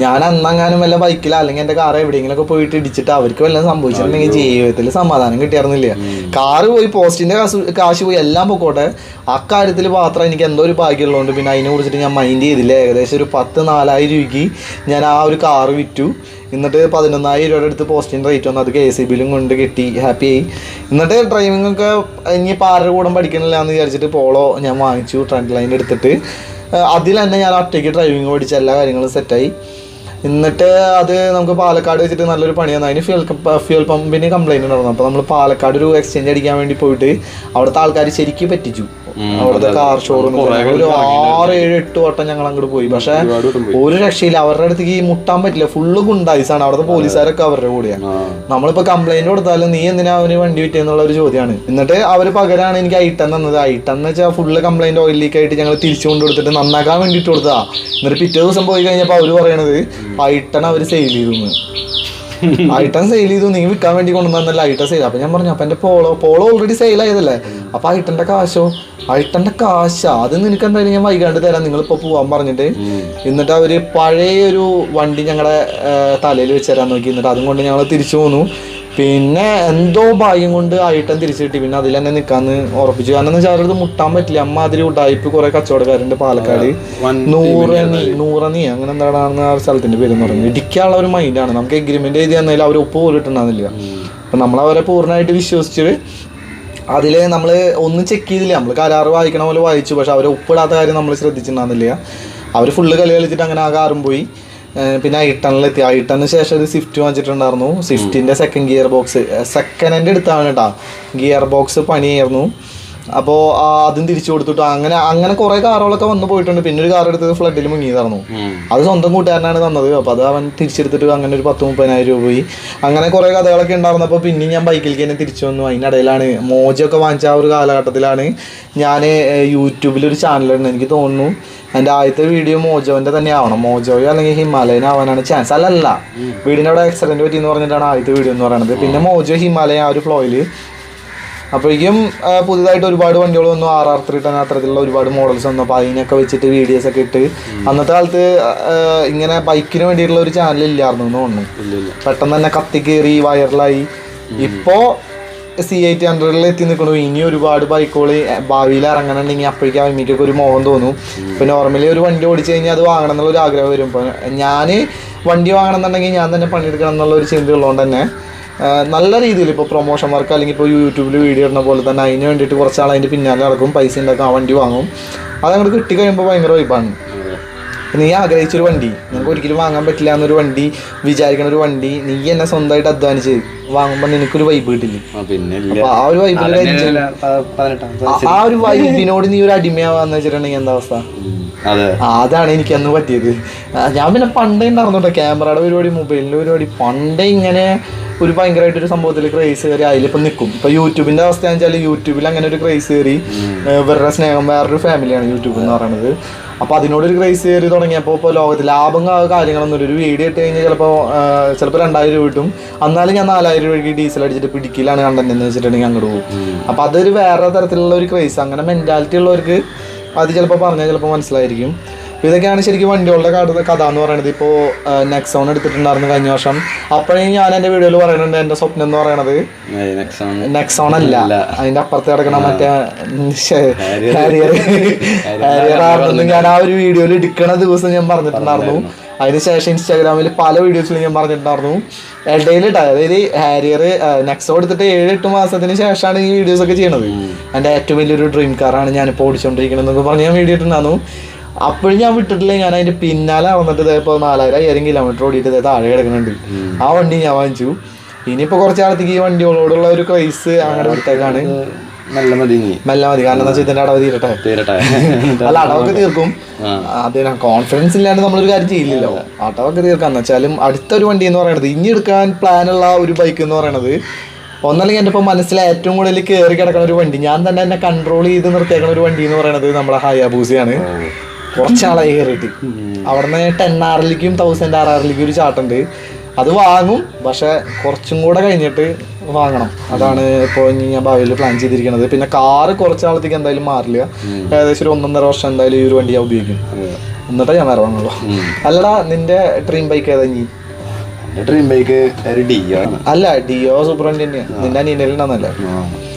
A: ഞാൻ അന്നങ്ങാനും വല്ല ബൈക്കിലോ അല്ലെങ്കിൽ എന്റെ കാർ എവിടെയെങ്കിലും ഒക്കെ പോയിട്ട് ഇടിച്ചിട്ട് അവർക്ക് വല്ലതും സംഭവിച്ചിട്ടുണ്ടെങ്കിൽ ജീവിതത്തിൽ സമാധാനം കിട്ടിയായിരുന്നില്ല. കാറ് പോയി പോസ്റ്റിന്റെ കാശ് കാശ് പോയി എല്ലാം പൊക്കോട്ടെ. അക്കാര്യത്തിൽ മാത്രം എനിക്ക് എന്തോ ഒരു ഭാഗ്യമുള്ളതുകൊണ്ട് പിന്നെ അതിനെ കുറിച്ചിട്ട് ഞാൻ മൈൻഡ് ചെയ്തില്ല. ഏകദേശം ഒരു പത്ത് നാലായിരം രൂപയ്ക്ക് ഞാൻ ആ ഒരു കാറ് വിറ്റു. എന്നിട്ട് പതിനൊന്നായിരം രൂപയുടെ അടുത്ത് പോസ്റ്റിന്റെ റേറ്റ് വന്നു. അത് കെ സി ബിയിലും കൊണ്ട് കിട്ടി. ഹാപ്പി ആയി. എന്നിട്ട് ഡ്രൈവിംഗ് ഒക്കെ ഇനി പാരുടെ കൂടെ പഠിക്കണില്ല എന്ന് വിചാരിച്ചിട്ട് പോളോ ഞാൻ വാങ്ങിച്ചു. ട്രെൻഡ് ലൈൻ എടുത്തിട്ട്. അതിൽ തന്നെ ഞാൻ ഒറ്റയ്ക്ക് ഡ്രൈവിംഗ് പഠിച്ച എല്ലാ കാര്യങ്ങളും സെറ്റായി എന്നിട്ട് അത് നമുക്ക് പാലക്കാട് വെച്ചിട്ട് നല്ലൊരു പണിയാണ്. അതിന് ഫ്യൂൽ ഫ്യൂൽ പമ്പിന് കംപ്ലൈന്റ് ഉണ്ടായിരുന്നു. അപ്പോൾ നമ്മൾ പാലക്കാട് ഒരു എക്സ്ചേഞ്ച് അടിക്കാൻ വേണ്ടി പോയിട്ട് അവിടുത്തെ ആൾക്കാർ ശരിക്കും പറ്റിച്ചു. അവിടുത്തെ കാർ ഷോറൂം ഒരു ആറ് ഏഴ് എട്ട് വട്ടം ഞങ്ങൾ അങ്ങോട്ട് പോയി. പക്ഷേ ഒരു രക്ഷയില്ല. അവരുടെ അടുത്തേക്ക് മുട്ടാൻ പറ്റില്ല. ഫുള്ള് ഗുണ്ടായിസാണ്. അവിടുത്തെ പോലീസുകാരൊക്കെ അവരുടെ കൂടെയാണ് നമ്മളിപ്പോ കംപ്ലൈന്റ് കൊടുത്താലും നീ എന്തിനാ അവന് വണ്ടി വിറ്റെന്നുള്ള ഒരു ചോദ്യമാണ് എന്നിട്ട് അവർ പകരാണ് എനിക്ക് ഐട്ടൻ തന്നത്. ഐട്ടൻ എന്ന് വെച്ചാൽ ഫുള്ള് കംപ്ലൈന്റ് ഓയിൽ ലീക്ക് ആയിട്ട് ഞങ്ങൾ തിരിച്ചു കൊണ്ട് കൊടുത്തിട്ട് നന്നാക്കാൻ വേണ്ടിട്ട് കൊടുത്തതാ. എന്നിട്ട് പിറ്റേ ദിവസം പോയി കഴിഞ്ഞപ്പോൾ അവർ പറയണത് ഐട്ടൺ അവർ സെയിൽ ചെയ്തു ഐട്ടൺ സെയിൽ ചെയ്തു. നീ വിൽക്കാൻ വേണ്ടി കൊണ്ടുവന്നല്ല ഐറ്റം സെയിൽ അപ്പൊ ഞാൻ പറഞ്ഞു അപ്പൊ എന്റെ പോളോ പോളോ ഓൾറെഡി സെയിൽ ആയതല്ലേ? അപ്പൊ ഐട്ടന്റെ കാശോ? ഐട്ടന്റെ കാശാ അത് നിനക്ക് എന്തായാലും ഞാൻ വൈകാണ്ട് തരാം. നിങ്ങൾ ഇപ്പൊ പോവാൻ പറഞ്ഞിട്ട്. എന്നിട്ട് അവർ പഴയ ഒരു വണ്ടി ഞങ്ങളുടെ തലയിൽ വെച്ച് തരാൻ നോക്കി. എന്നിട്ട് അതും കൊണ്ട് ഞങ്ങൾ തിരിച്ചു പോന്നു. പിന്നെ എന്തോ ഭാഗ്യം കൊണ്ട് ആയിട്ടം തിരിച്ചു കിട്ടി പിന്നെ അതിൽ തന്നെ നിൽക്കാന്ന് ഉറപ്പിച്ചു. കാരണം എന്ന് വെച്ചാൽ അവരത് മുട്ടാൻ പറ്റില്ല. അമ്മ അതിൽ ഉണ്ടായിപ്പ് കുറെ കച്ചവടക്കാരുണ്ട് പാലക്കാട്. നൂറണി നൂറണി അങ്ങനെ എന്താണെന്ന് ആ സ്ഥലത്തിന്റെ പേര് എന്ന് പറയുന്നത് ഇടിക്കാനുള്ള ഒരു മൈൻഡാണ് നമുക്ക് എഗ്രിമെന്റ് എഴുതി തന്നാൽ അവർ ഒപ്പ് പോലും ഇട്ടുണ്ടാകുന്നില്ല അപ്പൊ അവരെ പൂർണമായിട്ട് വിശ്വസിച്ചിട്ട് അതിൽ നമ്മൾ ഒന്നും ചെക്ക് ചെയ്തില്ല. നമ്മൾ കരാറ് വായിക്കണ പോലെ വായിച്ചു. പക്ഷെ അവരെ ഒപ്പിടാത്ത കാര്യം നമ്മൾ ശ്രദ്ധിച്ചിട്ടുണ്ടാകുന്നില്ല അവർ ഫുള്ള് കളി കളിച്ചിട്ട് അങ്ങനെ ആ കാറും പോയി. പിന്നെ ഐട്ടണിലെത്തി ഐട്ടണിന് ശേഷം ഒരു സ്വിഫ്റ്റ് വാങ്ങിച്ചിട്ടുണ്ടായിരുന്നു. സ്വിഫ്റ്റിന്റെ second gear box second hand എടുത്താണ് കേട്ടോ ഗിയർ ബോക്സ് പണിയായിരുന്നു. അപ്പോ അതും തിരിച്ചു കൊടുത്തിട്ടു അങ്ങനെ അങ്ങനെ കുറേ കാറുകളൊക്കെ വന്നു പോയിട്ടുണ്ട്. പിന്നെ ഒരു കാർ എടുത്തത് ഫ്ലഡിൽ മുങ്ങിയതായിരുന്നു. അത് സ്വന്തം കൂട്ടുകാരനാണ് തന്നത്. അപ്പോൾ അത് അവൻ തിരിച്ചെടുത്തിട്ട് അങ്ങനെ ഒരു പത്ത് മുപ്പതിനായിരം രൂപ പോയി. അങ്ങനെ കുറേ കഥകളൊക്കെ ഉണ്ടായിരുന്നപ്പോൾ പിന്നെ ഞാൻ ബൈക്കിലേക്ക് തന്നെ തിരിച്ചു വന്നു. അതിനിടയിലാണ് മോജൊക്കെ വാങ്ങിച്ച ആ ഒരു കാലഘട്ടത്തിലാണ് ഞാൻ യൂട്യൂബിൽ ഒരു ചാനലുണ്ട് എനിക്ക് തോന്നുന്നു എന്റെ ആദ്യത്തെ വീഡിയോ മോജോന്റെ തന്നെ ആവണം. മോജോയോ അല്ലെങ്കിൽ ഹിമാലയൻ ആവാനാണ് ചാൻസ് അല്ലല്ല. വീടിന്റെ അവിടെ ആക്സിഡന്റ് പറ്റി എന്ന് പറഞ്ഞിട്ടാണ് ആദ്യത്തെ വീഡിയോ എന്ന് പറയുന്നത് പിന്നെ മോജോ ഹിമാലയ ആ ഒരു ഫ്ലോയിൽ അപ്പോഴേക്കും പുതുതായിട്ട് ഒരുപാട് വണ്ടികൾ വന്നു. ആർ ആർ ത്രീ ടെൻ അത്തരത്തിലുള്ള ഒരുപാട് മോഡൽസ് വന്നു. അപ്പോൾ അതിനൊക്കെ വെച്ചിട്ട് വീഡിയോസ് ഒക്കെ ഇട്ട് അന്നത്തെ കാലത്ത് ഇങ്ങനെ ബൈക്കിന് വേണ്ടിയിട്ടുള്ള ഒരു ചാനൽ ഇല്ലായിരുന്നു എന്ന് തോന്നുന്നു. പെട്ടെന്ന് തന്നെ കത്തി കയറി വൈറലായി ഇപ്പോ സി എയ്റ്റ് ഹൺഡ്രഡിൽ എത്തി നിൽക്കണു. ഇനി ഒരുപാട് ബൈക്കുകൾ ഭാവിയിൽ ഇറങ്ങണമെന്നുണ്ടെങ്കിൽ അപ്പോഴേക്കും അമ്മിക്കൊക്കെ ഒരു മോഹം തോന്നും. ഇപ്പൊ നോർമലി ഒരു വണ്ടി ഓടിച്ചു കഴിഞ്ഞാൽ അത് വാങ്ങണം എന്നുള്ള ഒരു ആഗ്രഹം വരും. ഇപ്പൊ ഞാൻ വണ്ടി വാങ്ങണം എന്നുണ്ടെങ്കിൽ ഞാൻ തന്നെ പണിയെടുക്കണം എന്നുള്ള ഒരു ചിന്ത ഉള്ളതുകൊണ്ട് തന്നെ നല്ല രീതിയിൽ ഇപ്പോൾ പ്രൊമോഷൻ വർക്ക് അല്ലെങ്കിൽ ഇപ്പോൾ യൂട്യൂബിൽ വീഡിയോ ഇടുന്ന പോലെ തന്നെ അതിന് വേണ്ടിയിട്ട് കുറച്ചാൾ അതിന്റെ പിന്നാലെ നടക്കും പൈസ ഉണ്ടാക്കും ആ വണ്ടി വാങ്ങും. അത് അങ്ങോട്ട് കിട്ടി കഴിയുമ്പോൾ ഭയങ്കര വൈബാണ് നീ ആഗ്രഹിച്ചൊരു വണ്ടി. നിനക്ക് ഒരിക്കലും വാങ്ങാൻ പറ്റില്ല എന്നൊരു വണ്ടി വിചാരിക്കണ ഒരു വണ്ടി നീ എന്നെ സ്വന്തമായിട്ട് അധ്വാനിച്ച് വാങ്ങുമ്പോൾ നിനക്കൊരു വൈബ് കിട്ടില്ല?
B: ആ, പിന്നെ
A: അപ്പൊ ആ ഒരു വൈബിൽ ആ ഒരു വൈബിനോട് നീ ഒരു അടിമയാവാന്ന് വെച്ചിട്ടുണ്ടെങ്കിൽ എന്താ അവസ്ഥ? അതാണ് എനിക്ക് അന്ന് പറ്റിയത് ഞാൻ പിന്നെ പണ്ടേ ഉണ്ടായിരുന്നു കേട്ടോ ക്യാമറയുടെ പരിപാടി മൊബൈലിന്റെ പരിപാടി. പണ്ടേ ഇങ്ങനെ ഒരു ഭയങ്കരമായിട്ട് ഒരു സംഭവത്തിൽ ക്രേസ് കയറി അതിലിപ്പം നിൽക്കും ഇപ്പൊ യൂട്യൂബിന്റെ അവസ്ഥ എന്ന് വെച്ചാൽ യൂട്യൂബിൽ അങ്ങനെ ഒരു ക്രൈസ് കയറി വേറെ സ്നേഹം വേറൊരു ഫാമിലിയാണ് യൂട്യൂബ് എന്ന് പറയുന്നത്. അപ്പൊ അതിനോടൊരു ക്രൈസ് കയറി തുടങ്ങിയപ്പോൾ ഇപ്പോൾ ലോകത്ത് ലാഭം കാര്യങ്ങളൊന്നും ഒരു വീഡിയോ ഇട്ട് കഴിഞ്ഞാൽ ചിലപ്പോൾ ചിലപ്പോൾ രണ്ടായിരം രൂപ കിട്ടും. എന്നാലും ഞാൻ നാലായിരം രൂപയ്ക്ക് ഡീസൽ അടിച്ചിട്ട് പിടിക്കലാണ് കണ്ടെന്ന് എന്ന് വെച്ചിട്ടുണ്ടെങ്കിൽ അങ്ങോട്ട് പോകും. അപ്പോൾ അതൊരു വേറെ തരത്തിലുള്ള ഒരു ക്രൈസ് അങ്ങനെ മെന്റാലിറ്റി ഉള്ളവർക്ക് അത് ചിലപ്പോൾ പറഞ്ഞാൽ ചിലപ്പോൾ മനസ്സിലായിരിക്കും. അപ്പോൾ ഇതൊക്കെയാണ് ശരിക്കും വണ്ടികളുടെ കാട്ടുന്ന കഥ എന്ന് പറയുന്നത് ഇപ്പോൾ നെക്സോൺ എടുത്തിട്ടുണ്ടായിരുന്നു കഴിഞ്ഞ വർഷം. അപ്പോഴേ ഞാൻ എന്റെ വീഡിയോയിൽ പറയുന്നുണ്ട് എന്റെ സ്വപ്നം എന്ന്
B: next
A: നെക്സോൺ അല്ല.
B: അതിന്റെ
A: അതിന്റെ അപ്പുറത്ത് കിടക്കണ മറ്റേ
B: Harrier.
A: ഹാരിയർ
B: Harrier
A: ഹാരിയർ ആണെന്ന് ഞാൻ ആ ഒരു വീഡിയോയിൽ എടുക്കണ ദിവസം ഞാൻ പറഞ്ഞിട്ടുണ്ടായിരുന്നു. അതിനുശേഷം ഇൻസ്റ്റാഗ്രാമിൽ പല വീഡിയോസിലും ഞാൻ പറഞ്ഞിട്ടുണ്ടായിരുന്നു. ഇടയിൽ അതായത് ഹാരിയർ നെക്സോ എടുത്തിട്ട് ഏഴ് എട്ട് മാസത്തിന് ശേഷമാണ് ഈ വീഡിയോസ് ഒക്കെ ചെയ്യണത്. എന്റെ ഏറ്റവും വലിയൊരു ഡ്രീം കാറാണ് ഞാനിപ്പോൾ ഓടിച്ചുകൊണ്ടിരിക്കുന്നത് എന്നൊക്കെ പറഞ്ഞ് ഞാൻ വീഡിയോ ഇട്ടുണ്ടായിരുന്നു അപ്പോഴും ഞാൻ വിട്ടിട്ടില്ല. ഞാൻ അതിന്റെ പിന്നാലെ വന്നിട്ട് ഇതേപ്പോൾ നാലായിരം അയ്യായിരം കിലോമീറ്റർ ഓടിയിട്ട് ഇതേ താഴെ കിടക്കുന്നുണ്ട്. ആ വണ്ടി ഞാൻ വാങ്ങിച്ചു. ഇനിയിപ്പോ കുറച്ച് കാലത്തേക്ക് ഈ വണ്ടികളോടുള്ള ഒരു ക്രൈസ് അങ്ങനെ വിട്ടേക്കാണ്.
B: നല്ല മതി നല്ല
A: മെല്ലെ മതി. കാരണം എന്താ വെച്ചാൽ ഇതിന്റെ അടവ് തീരട്ടെ.
B: തീരട്ടെ. (laughs)
A: അല്ല അടവൊക്കെ തീർക്കും.
B: അതിന
A: അതിന് കോൺഫിഡൻസ് ഇല്ലാണ്ട് നമ്മളൊരു കാര്യം ചെയ്യില്ലല്ലോ. അടവൊക്കെ തീർക്കാന്ന് വെച്ചാലും അടുത്തൊരു വണ്ടി എന്ന് പറയുന്നത് ഇനി എടുക്കാൻ പ്ലാൻ ഉള്ള ഒരു ബൈക്ക് എന്ന് പറയുന്നത് ഒന്നല്ലെങ്കിൽ എന്റെ ഇപ്പോൾ മനസ്സിൽ ഏറ്റവും കൂടുതൽ കയറി കിടക്കുന്ന ഒരു വണ്ടി ഞാൻ തന്നെ എന്നെ കൺട്രോൾ ചെയ്ത് നിർത്തിയേക്കുന്ന ഒരു വണ്ടി എന്ന് പറയുന്നത് നമ്മുടെ ഹയാബൂസയാണ് കുറച്ചാളായി കയറിയിട്ട്. അവിടുന്ന് ടെൻ ആറിലേക്കും തൗസൻഡ് ആർ ആറിലേക്കും ഒരു ചാട്ടുണ്ട് അത് വാങ്ങും പക്ഷെ കുറച്ചും കൂടെ കഴിഞ്ഞിട്ട് വാങ്ങണം. അതാണ് ഇപ്പോൾ ഞാൻ ഭാവിയിൽ പ്ലാൻ ചെയ്തിരിക്കുന്നത്. പിന്നെ കാറ് കുറച്ചാളത്തേക്ക് എന്തായാലും മാറില്ല. ഏകദേശം ഒരു ഒന്നൊന്നര വർഷം എന്തായാലും ഈ ഒരു വണ്ടി ഞാൻ ഉപയോഗിക്കും. എന്നിട്ടേ ഞാൻ വേറെ വാങ്ങുള്ളൂ അല്ലടാ നിന്റെ ഡ്രീം ബൈക്ക് ഏതാ നീ
B: ഡ്രീം ബൈക്ക് ഒരു ഡിയോ സൂപ്പർ
A: അല്ല ഡിയോ സൂപ്പറിന്റെ തന്നെയാണ് നിന്റെ അനിയനിലുണ്ടെന്നല്ലേ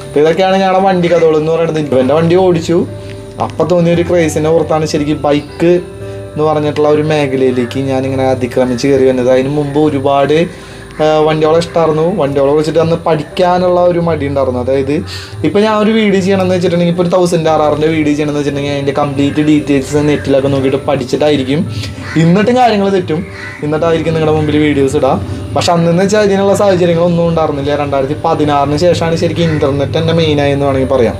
A: അപ്പൊ ഇതൊക്കെയാണ് ഞങ്ങളുടെ വണ്ടി കഥകൾ എന്ന് പറയുന്നത്. എന്റെ വണ്ടി ഓടിച്ചു. അപ്പൊ തോന്നിയ ഒരു ക്രേസിനെ പുറത്താണ് ശരിക്കും ബൈക്ക് എന്ന് പറഞ്ഞിട്ടുള്ള ഒരു മേഖലയിലേക്ക് ഞാൻ ഇങ്ങനെ അതിക്രമിച്ച് കയറി വന്നത്. അതിന് മുമ്പ് ഒരുപാട് ആ, വണ്ടികളെ ഇഷ്ടമായിരുന്നു വണ്ടിയോളം വിളിച്ചിട്ട് അന്ന് പഠിക്കാനുള്ള ഒരു മടി ഉണ്ടായിരുന്നു അതായത് ഇപ്പം ഞാൻ ഒരു വീഡിയോ ചെയ്യണമെന്ന് വെച്ചിട്ടുണ്ടെങ്കിൽ ഇപ്പോൾ ഒരു തൗസൻഡ് ആർ ആറിന്റെ വീഡിയോ ചെയ്യണമെന്ന് വെച്ചിട്ടുണ്ടെങ്കിൽ അതിന്റെ കംപ്ലീറ്റ് ഡീറ്റെയിൽസ് നെറ്റിലൊക്കെ നോക്കിയിട്ട് പഠിച്ചിട്ടായിരിക്കും. എന്നിട്ടും കാര്യങ്ങൾ തെറ്റും. എന്നിട്ടായിരിക്കും നിങ്ങളുടെ മുമ്പിൽ വീഡിയോസ് ഇടാം. പക്ഷെ അന്നെന്ന് വെച്ചാൽ ഇതിനുള്ള സാഹചര്യങ്ങളൊന്നും ഉണ്ടായിരുന്നില്ല രണ്ടായിരത്തി പതിനാറിന് ശേഷമാണ് ശരിക്കും ഇന്റർനെറ്റ് എന്റെ മെയിനായി എന്ന് വേണമെങ്കിൽ പറയാം.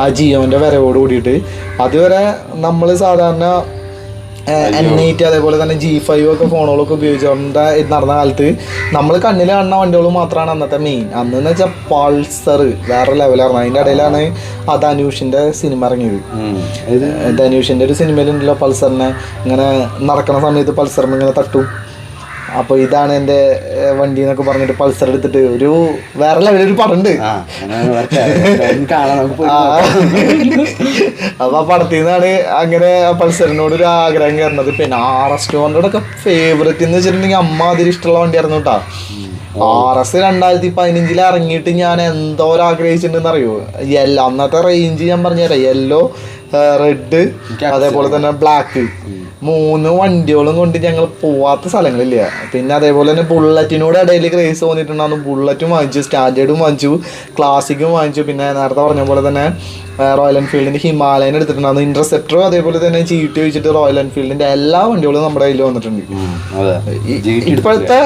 A: ആ ജിയോന്റെ വരവോട് കൂടിയിട്ട്. അതുവരെ നമ്മൾ സാധാരണ എൻ എയ്റ്റ് അതേപോലെ തന്നെ ജി ഫൈവ് ഒക്കെ ഫോണുകളൊക്കെ ഉപയോഗിച്ചുകൊണ്ട് നടന്ന കാലത്ത്. നമ്മൾ കണ്ണിൽ കാണുന്ന വണ്ടികൾ മാത്രമാണ് അന്നത്തെ മെയിൻ അന്ന് എന്ന് വെച്ചാൽ പൾസർ വേറെ ലെവലായിരുന്നു അതിന്റെ ഇടയിലാണ് അത് ധനുഷിന്റെ സിനിമ ഇറങ്ങിയത്. ധനുഷിന്റെ ഒരു സിനിമയിലുണ്ടല്ലോ പൾസറിനെ ഇങ്ങനെ നടക്കുന്ന സമയത്ത് പൾസറിനെ ഇങ്ങനെ തട്ടും. അപ്പോൾ ഇതാണ് എന്റെ വണ്ടി എന്നൊക്കെ പറഞ്ഞിട്ട് പൾസർ എടുത്തിട്ട് ഒരു വേറെ ലെവലൊരു പടമുണ്ട്.
B: ആ.
A: അപ്പൊ ആ പടത്തിൽ നിന്നാണ് അങ്ങനെ പൾസറിനോട് ഒരു ആഗ്രഹം കയറുന്നത്. പിന്നെ ആർ എസ് ടു ഒക്കെ ഫേവറേറ്റ് എന്ന് വെച്ചിട്ടുണ്ടെങ്കിൽ അമ്മ അതിൽ ഇഷ്ടമുള്ള വണ്ടിയായിരുന്നു കേട്ടോ. ആർ എസ് രണ്ടായിരത്തി പതിനഞ്ചിൽ ഇറങ്ങിയിട്ട് ഞാൻ എന്തോരം ആഗ്രഹിച്ചിട്ടുണ്ടെന്ന് അറിയോ? യെല്ലോ അന്നത്തെ റേഞ്ച് ഞാൻ പറഞ്ഞുതരാം. യെല്ലോ റെഡ് അതേപോലെ തന്നെ ബ്ലാക്ക് മൂന്ന് വണ്ടികളും കൊണ്ട് ഞങ്ങൾ പോവാത്ത സ്ഥലങ്ങളില്ല. പിന്നെ അതേപോലെ തന്നെ ബുള്ളറ്റിനോട് ഇടയിൽ ക്രേസ് തോന്നിയിട്ടുണ്ടായിരുന്നു. ബുള്ളറ്റും വാങ്ങിച്ചു സ്റ്റാൻഡേർഡും വാങ്ങിച്ചു ക്ലാസിക്കും വാങ്ങിച്ചു. പിന്നെ നേരത്തെ പറഞ്ഞ പോലെ തന്നെ റോയൽ എൻഫീൽഡിന്റെ ഹിമാലയൻ എടുത്തിട്ടുണ്ടായിരുന്നു. ഇന്റർസെപ്റ്ററും അതേപോലെ തന്നെ ജി ടി വെച്ചിട്ട് റോയൽ എൻഫീൽഡിന്റെ എല്ലാ വണ്ടികളും നമ്മുടെ കയ്യിൽ വന്നിട്ടുണ്ട്. ഇപ്പോഴത്തെ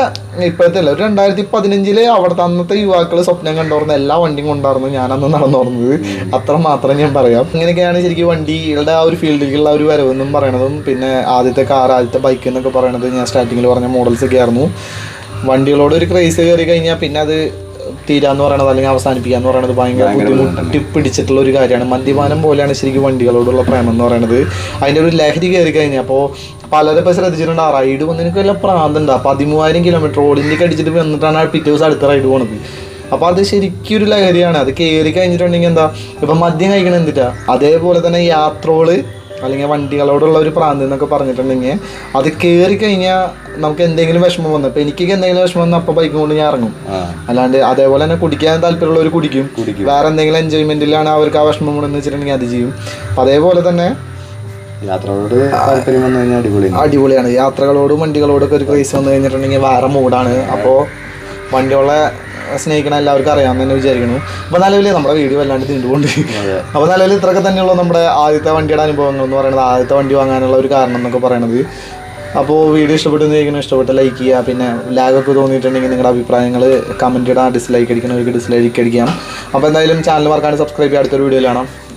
A: ഇപ്പോഴത്തെ അല്ല ഒരു രണ്ടായിരത്തി പതിനഞ്ചിൽ അവിടുത്തെ അന്നത്തെ യുവാക്കൾ സ്വപ്നം കണ്ടോർന്ന എല്ലാ വണ്ടിയും കൊണ്ടായിരുന്നു ഞാൻ അന്ന് നടന്നോർന്നത് അത്ര മാത്രം ഞാൻ പറയാം. ഇങ്ങനെയൊക്കെയാണ് ശരിക്കും വണ്ടികളുടെ ആ ഒരു ഫീൽഡിലേക്കുള്ള ഒരു വരവെന്നും പറയണതും. പിന്നെ ആദ്യത്തെ കാർ ആദ്യത്തെ ബൈക്ക് എന്നൊക്കെ പറയണത് ഞാൻ സ്റ്റാർട്ടിങ്ങിൽ പറഞ്ഞ മോഡൽസ് ഒക്കെ ആയിരുന്നു വണ്ടികളോട് ഒരു ക്രൈസ് കയറി കഴിഞ്ഞാൽ പിന്നെ അത് തീരാന്ന് പറയണത് അല്ലെങ്കിൽ അവസാനിപ്പിക്കാന്ന് പറയണത് ഭയങ്കര ബുദ്ധിമുട്ടി പിടിച്ചിട്ടുള്ള ഒരു കാര്യമാണ്. മദ്യപാനം പോലെയാണ് ശരിക്കും വണ്ടികളോടുള്ള പ്രേമം എന്ന് പറയുന്നത് അതിന്റെ ഒരു ലഹരി കയറി കഴിഞ്ഞാൽ അപ്പോൾ പലരും ഇപ്പോൾ ശ്രദ്ധിച്ചിട്ടുണ്ട് ആ റൈഡ് വന്നതിനൊക്കെ വല്ല പ്രാന്തണ്ട. പതിമൂവായിരം കിലോമീറ്റർ റോഡിന്റെ അടിച്ചിട്ട് വന്നിട്ടാണ് പിറ്റേ ദിവസം അടുത്ത റൈഡ് പോണത്. അപ്പോൾ അത് ശരിക്കും ഒരു ലഹരിയാണ്. അത് കയറി കഴിഞ്ഞിട്ടുണ്ടെങ്കിൽ എന്താ? ഇപ്പം മദ്യം കഴിക്കണം എന്തിട്ടാ? അതേപോലെ തന്നെ യാത്രകൾ അല്ലെങ്കിൽ വണ്ടികളോടുള്ള ഒരു പ്രാന്തി എന്നൊക്കെ പറഞ്ഞിട്ടുണ്ടെങ്കിൽ അത് കയറി കഴിഞ്ഞാൽ നമുക്ക് എന്തെങ്കിലും വിഷമം വന്നു. അപ്പൊ എനിക്ക് എന്തെങ്കിലും വിഷമം വന്നാൽ അപ്പൊ ബൈക്കും കൊണ്ട് ഞാൻ ഇറങ്ങും. അല്ലാണ്ട് അതേപോലെ തന്നെ കുടിക്കാൻ താല്പര്യമുള്ളവർ കുടിക്കും.
B: കുടിക്കും.
A: വേറെ എന്തെങ്കിലും എൻജോയ്മെന്റിലാണ് അവർക്ക് ആ വിഷമം കൊണ്ടെന്ന് വെച്ചിട്ടുണ്ടെങ്കിൽ അത് ചെയ്യും. അപ്പൊ അതേപോലെ തന്നെ
B: യാത്രകളോട് താല്പര്യം വന്നു കഴിഞ്ഞാൽ അടിപൊളിയാണ്.
A: അടിപൊളിയാണ്. യാത്രകളോടും വണ്ടികളോടൊക്കെ ഒരു ക്രൈസ് വന്നു കഴിഞ്ഞിട്ടുണ്ടെങ്കിൽ വേറെ മൂഡാണ് അപ്പോൾ വണ്ടികളെ സ്നേഹിക്കണ എല്ലാവർക്കും അറിയാമെന്ന് തന്നെ വിചാരിക്കുന്നു. അപ്പോൾ നിലവിൽ നമ്മുടെ വീഡിയോ വല്ലാണ്ട് നീണ്ടുകൊണ്ട്
B: അപ്പൊ
A: അപ്പോൾ നിലവിൽ ഇത്രയൊക്കെ തന്നെയുള്ള നമ്മുടെ ആദ്യത്തെ വണ്ടിയുടെ അനുഭവങ്ങൾ എന്ന് പറയുന്നത്. ആദ്യത്തെ വണ്ടി വാങ്ങാനുള്ള ഒരു കാരണം എന്നൊക്കെ പറയണത്. അപ്പോൾ വീഡിയോ ഇഷ്ടപ്പെട്ടെന്ന് ഇഷ്ടപ്പെട്ട ലൈക്ക് ചെയ്യുക. പിന്നെ ലാഗൊക്കെ തോന്നിയിട്ടുണ്ടെങ്കിൽ നിങ്ങളുടെ അഭിപ്രായങ്ങൾ കമന്റ് ഇടാം. ഡിസ്ലൈക്ക് അടിക്കണവർക്ക് ഡിസ്ലൈക്ക് അടിക്കാം. അപ്പോൾ എന്തായാലും ചാനൽ മറക്കാണ്ട് സബ്സ്ക്രൈബ് ചെയ്യുക അടുത്തൊരു വീഡിയോയിലാണ് കാണാം.